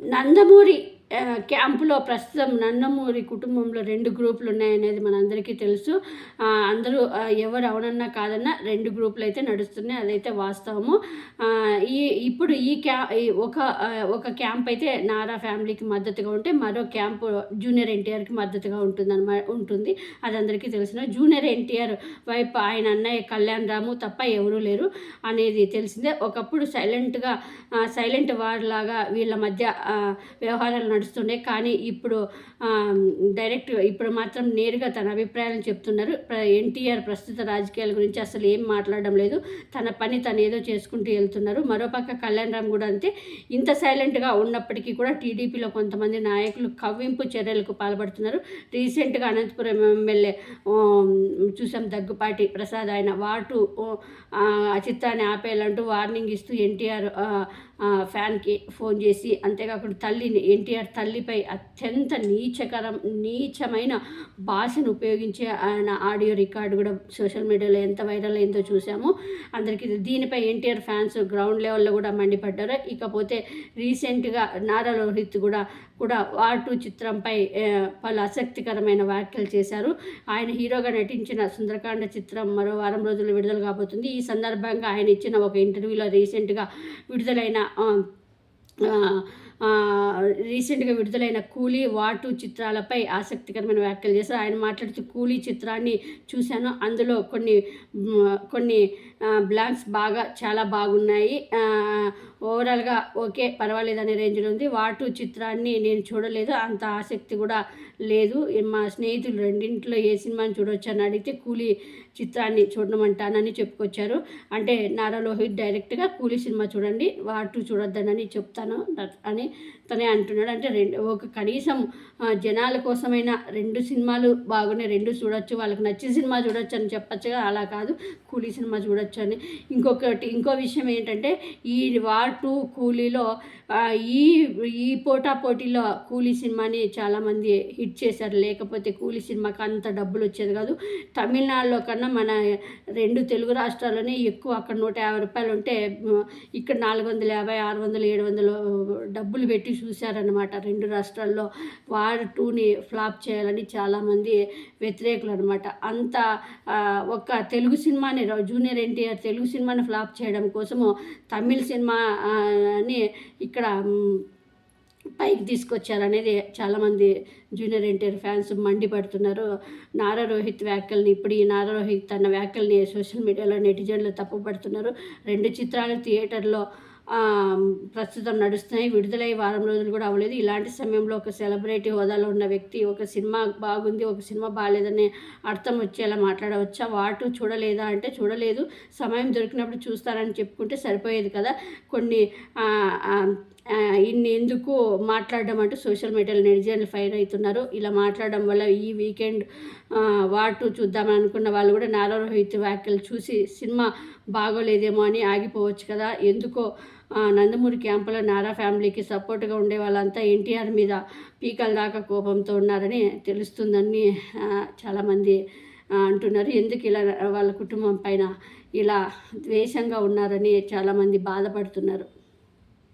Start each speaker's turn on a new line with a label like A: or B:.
A: నందమూరి ఆ, క్యాంపులో ప్రస్తుతం నందమూరి కుటుంబంలో రెండు గ్రూపులు ఉన్నాయనేది మనందరికీ తెలుసు. అందరూ ఎవరు అవునన్నా కాదన్నా రెండు గ్రూపులు అయితే నడుస్తున్నాయి. అదైతే వాస్తవము. ఈ ఇప్పుడు ఈ క్యా ఒక ఒక క్యాంప్ అయితే నారా ఫ్యామిలీకి మద్దతుగా ఉంటే మరో క్యాంపు జూనియర్ ఎన్టీఆర్కి మద్దతుగా ఉంటుందన్నమా ఉంటుంది. అది అందరికీ తెలిసిన జూనియర్ ఎన్టీఆర్ వైపు ఆయన అన్నయ్య కళ్యాణ్ రాము తప్ప ఎవరూ లేరు అనేది తెలిసిందే. ఒకప్పుడు సైలెంట్గా సైలెంట్ వార్ లాగా వీళ్ళ మధ్య వ్యవహారాలు నడుస్తుండే కానీ ఇప్పుడు డైరెక్ట్ ఇప్పుడు మాత్రం నేరుగా తన అభిప్రాయాలను చెప్తున్నారు. ఎన్టీఆర్ ప్రస్తుత రాజకీయాల గురించి అసలు ఏం మాట్లాడడం లేదు. తన పని తను ఏదో చేసుకుంటూ వెళ్తున్నారు. మరోపక్క కళ్యాణ్ రామ్ కూడా అంతే. ఇంత సైలెంట్గా ఉన్నప్పటికీ కూడా టీడీపీలో కొంతమంది నాయకులు కవ్వింపు చర్యలకు పాల్పడుతున్నారు. రీసెంట్గా అనంతపురం ఎమ్మెల్యే చూసాం దగ్గుపాటి ప్రసాద్ ఆయన వాటు చిత్తాన్ని ఆపేయాలంటూ వార్నింగ్ ఇస్తూ ఎన్టీఆర్ ఫ్యాన్కి ఫోన్ చేసి అంతేకాకుండా తల్లిని ఎన్టీఆర్ తల్లిపై అత్యంత నీచకరం నీచమైన భాషను ఉపయోగించే ఆయన ఆడియో రికార్డు కూడా సోషల్ మీడియాలో ఎంత వైరల్ అయిందో చూసాము అందరికీ దీనిపై ఎన్టీఆర్ ఫ్యాన్స్ గ్రౌండ్ లెవెల్లో కూడా మండిపడ్డారు. ఇకపోతే రీసెంట్గా నారా రోహిత్ కూడా కూడా వాటు చిత్రంపై పలు ఆసక్తికరమైన వ్యాఖ్యలు చేశారు. ఆయన హీరోగా నటించిన సుందరకాండ చిత్రం మరో వారం రోజులు విడుదల కాబోతుంది. ఈ సందర్భంగా ఆయన ఇచ్చిన ఒక ఇంటర్వ్యూలో రీసెంట్గా విడుదలైన రీసెంట్గా విడుదలైన కూలీ వాటు చిత్రాలపై ఆసక్తికరమైన వ్యాఖ్యలు చేశారు. ఆయన మాట్లాడుతూ కూలీ చిత్రాన్ని చూశాను. అందులో కొన్ని కొన్ని బ్లాంక్స్ బాగా చాలా బాగున్నాయి. ఓవరాల్గా ఓకే పర్వాలేదు అనే రేంజ్లో ఉంది. వాటు చిత్రాన్ని నేను చూడలేదు. అంత ఆసక్తి కూడా లేదు. మా స్నేహితులు రెండింటిలో ఏ సినిమాని చూడొచ్చు అని అడిగితే కూలీ చిత్రాన్ని చూడమంటానని చెప్పుకొచ్చారు. అంటే నారా లోహిత్ డైరెక్ట్గా కూలీ సినిమా చూడండి వాటు చూడొద్దనని చెప్తాను అని తనే అంటున్నాడు. అంటే రెండు ఒక కనీసం జనాల కోసమైనా రెండు సినిమాలు బాగున్నాయి రెండు చూడొచ్చు వాళ్ళకి నచ్చిన సినిమా చూడొచ్చు అని చెప్పచ్చుగా అలా కాదు. కూలీ సినిమా చూడొచ్చు అని. ఇంకొకటి ఇంకో విషయం ఏంటంటే ఈ వార్ టూ కూలీలో ఈ ఈ పోటా పోటీలో కూలీ సినిమాని చాలామంది హిట్ చేశారు. లేకపోతే కూలీ సినిమాకి అంత డబ్బులు వచ్చేది కాదు. తమిళనాడులో కన్నా మన రెండు తెలుగు రాష్ట్రాల్లోనే ఎక్కువ అక్కడ నూట యాభై రూపాయలు ఉంటే ఇక్కడ నాలుగు వందల యాభై ఆరు వందలు ఏడు వందలు డబ్బులు పెట్టి చూశారనమాట రెండు రాష్ట్రాల్లో వార్ టూని ఫ్లాప్ చేయాలని చాలామంది వ్యతిరేకులు అనమాట అంత ఒక తెలుగు సినిమాని జూనియర్ ఎన్టీఆర్ తెలుగు సినిమాని ఫ్లాప్ చేయడం కోసము తమిళ సినిమా అని ఇక్కడ పైకి తీసుకొచ్చారనేది చాలామంది జూనియర్ ఎన్టీఆర్ ఫ్యాన్స్ మండిపడుతున్నారు. నారా రోహిత్ వ్యాఖ్యల్ని ఇప్పుడు ఈ నారా రోహిత్ తన వ్యాఖ్యల్ని సోషల్ మీడియాలో నెటిజన్లు తప్పుపడుతున్నారు. రెండు చిత్రాలు థియేటర్లో ప్రస్తుతం నడుస్తున్నాయి. విడుదలై వారం రోజులు కూడా అవ్వలేదు. ఇలాంటి సమయంలో ఒక సెలబ్రిటీ హోదాలో ఉన్న వ్యక్తి ఒక సినిమా బాగుంది ఒక సినిమా బాగాలేదనే అర్థం వచ్చేలా మాట్లాడవచ్చా? వాటు చూడలేదా అంటే చూడలేదు. సమయం దొరికినప్పుడు చూస్తారని చెప్పుకుంటే సరిపోయేది కదా. కొన్ని ఇన్ని ఎందుకు మాట్లాడడం అంటూ సోషల్ మీడియాలో నెటిజన్లు ఫైర్ అవుతున్నారు. ఇలా మాట్లాడడం వల్ల ఈ వీకెండ్ వాటు చూద్దామని అనుకున్న వాళ్ళు కూడా నారా రోహిత్ వ్యాఖ్యలు చూసి సినిమా బాగోలేదేమో అని ఆగిపోవచ్చు కదా. ఎందుకో నందమూరి క్యాంపులో నారా ఫ్యామిలీకి సపోర్ట్గా ఉండే వాళ్ళంతా ఎన్టీఆర్ మీద పీకల దాకా కోపంతో ఉన్నారని తెలుస్తుందని చాలామంది అంటున్నారు. ఎందుకు ఇలా వాళ్ళ కుటుంబం పైన ఇలా ద్వేషంగా ఉన్నారని చాలామంది బాధపడుతున్నారు.